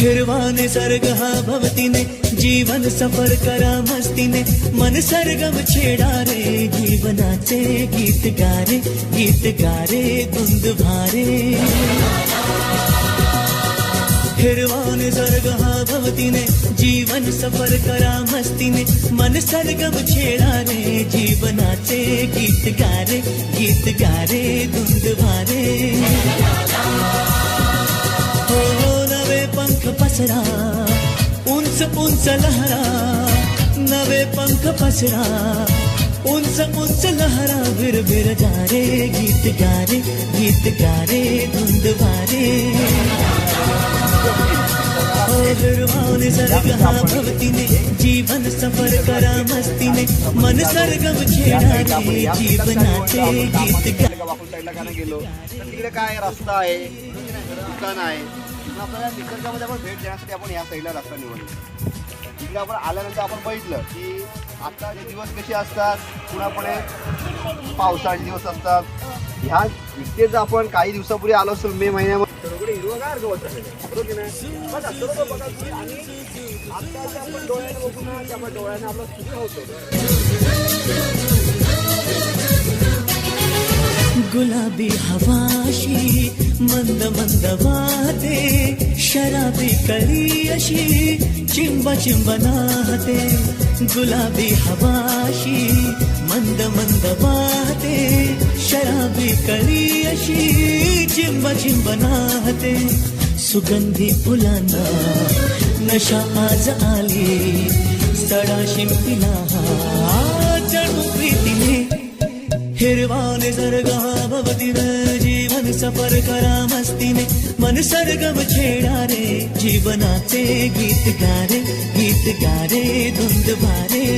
फिरवा निसर्ग हा भवतीने जीवन सफर करा मस्तीने. मन सर्गम छेडा रे जीवनाचे गीत गारे गीत गारे धुंद भारे. फिरवा निसर्ग हा भवतीने जीवन सफर करा मस्तीने. मन सर्गम छेडा रे जीवनाचे गीत गारे गीत गारे धुंद भारे. उंच उंच लहरा नवे पंख पसरा उंच उंच लहरा बिर बिर जा रे गीत गारे गीत गारे धुंद भारे हो निर्वाण सर्ग हा भवतीने जीवन सफर करा मस्तीने मन सरगम छेडा रे जीवनाचे गीत गा का वाकून साईडला का नाही गेलो तर तिकडे काय रस्ता आहे दुकान आहे आपल्याला निसर्गामध्ये आपण भेट देण्यासाठी आपण या साईडला रस्ता निवडला. तिकडे आपण आल्यानंतर आपण बघितलं की आता जे दिवस कसे असतात पुन्हापुढे पावसाळी दिवस असतात. ह्या इथे जर आपण काही दिवसापूर्वी आलो असेल मे महिन्यामध्ये हिरवगार गवत डोळ्याने आपलं गुलाबी हवाशी मंद मंद वाहते. शराबी कळी अशी चिंब चिंब नाहते. गुलाबी हवाशी मंद मंद वाहते. शराबी कळी अशी चिंब चिंब नाहते. सुगंधी फुलांना नशा आज आली. सडा शिंपिला चढू प्रीतीने हिरवा निसर्गः भवति न जीवन सफर करा मस्तीने. मन सर्गम छेडारे जीवनाचे गीत गारे गीत गारे धुंद भारे.